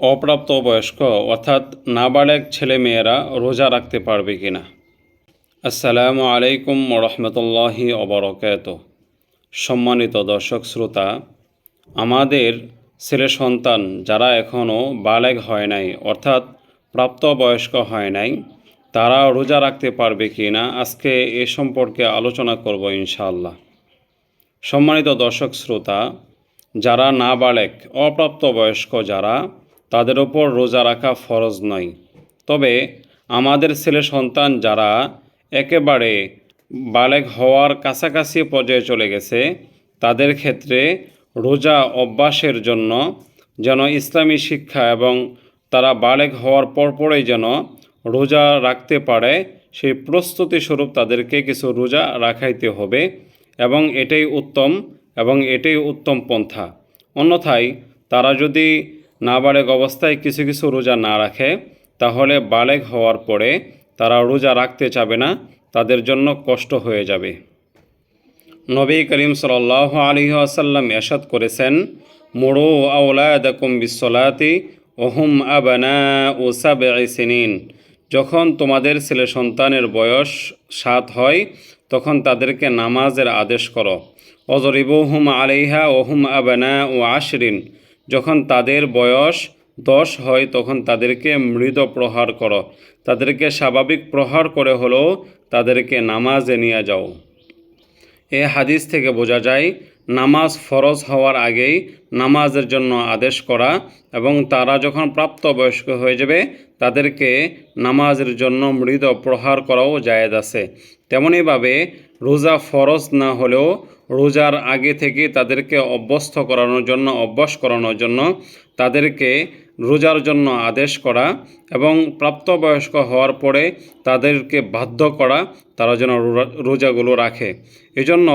অপ্রাপ্ত বয়স্ক অর্থাৎ নাবালেগ ছেলেমেয়েরা রোজা রাখতে পারবে কি না আসসালামু আলাইকুম রহমতুল্লাহি অবরকাত সম্মানিত দর্শক শ্রোতা, আমাদের ছেলে সন্তান যারা এখনও বালেগ হয় নাই, অর্থাৎ প্রাপ্তবয়স্ক হয় নাই, তারা রোজা রাখতে পারবে কি না আজকে এ সম্পর্কে আলোচনা করব ইনশাআল্লাহ। সম্মানিত দর্শক শ্রোতা, যারা নাবালেক, অপ্রাপ্তবয়স্ক যারা তাদের ওপর রোজা রাখা ফরজ নয়। তবে আমাদের ছেলে সন্তান যারা একেবারে বালেগ হওয়ার কাছাকাছি পর্যায়ে চলে গেছে, তাদের ক্ষেত্রে রোজা অভ্যাসের জন্য যেন ইসলামী শিক্ষা এবং তারা বালেগ হওয়ার পরপরই যেন রোজা রাখতে পারে, সেই প্রস্তুতি স্বরূপ তাদেরকে কিছু রোজা রাখাইতে হবে এবং এটাই উত্তম এবং এটাই উত্তম পন্থা। অন্যথায় তারা যদি নাবালেগ অবস্থায় কিছু কিছু রোজা না রাখে, তাহলে বালেগ হওয়ার পরে তারা রোজা রাখতে চাবে না, তাদের জন্য কষ্ট হয়ে যাবে। নবী করিম সাল আলী আসাল্লাম এরশাদ করেছেন, মোড়ো আউলায়াদকুম বিশ্বলাতি ওহুম আবানা ও সাবে সিনিন। যখন তোমাদের ছেলে সন্তানের বয়স সাত হয়, তখন তাদেরকে নামাজের আদেশ করো। অজরিবহুম আলাইহা ওহুম আবানা ও আশরিন। যখন তাদের বয়স দশ হয়, তখন তাদেরকে মৃদ প্রহার করো। তাদেরকে স্বাভাবিক প্রহার করে হলেও তাদেরকে নামাজে নিয়ে যাও। এ হাদিস থেকে বোঝা যায়, নামাজ ফরজ হওয়ার আগেই নামাজের জন্য আদেশ করা এবং তারা যখন প্রাপ্তবয়স্ক হয়ে যাবে, তাদেরকে নামাজের জন্য মৃদ প্রহার করাও জায়েজ আছে। তেমনইভাবে রোজা ফরজ না হলেও রোজার আগে থেকে তাদেরকে অভ্যস্ত করানোর জন্য, অভ্যাস করানোর জন্য তাদেরকে রোজার জন্য আদেশ করা এবং প্রাপ্তবয়স্ক হওয়ার পরে তাদেরকে বাধ্য করা, তারা যেন রোজাগুলো রাখে। এজন্য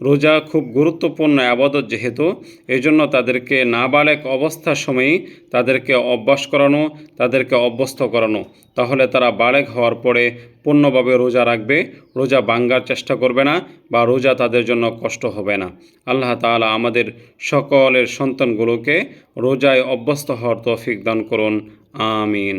রোজা খুব গুরুত্বপূর্ণ আবাদত যেহেতু এই জন্য তাদেরকে নাবালেক অবস্থার সময়ই তাদেরকে অভ্যাস করানো, তাদেরকে অভ্যস্ত করানো। তাহলে তারা বালেক হওয়ার পরে পূর্ণভাবে রোজা রাখবে, রোজা ভাঙ্গার চেষ্টা করবে না বা রোজা তাদের জন্য কষ্ট হবে না। আল্লাহ তালা আমাদের সকলের সন্তানগুলোকে রোজায় অভ্যস্ত হওয়ার তৌফিক দান করুন, আমিন।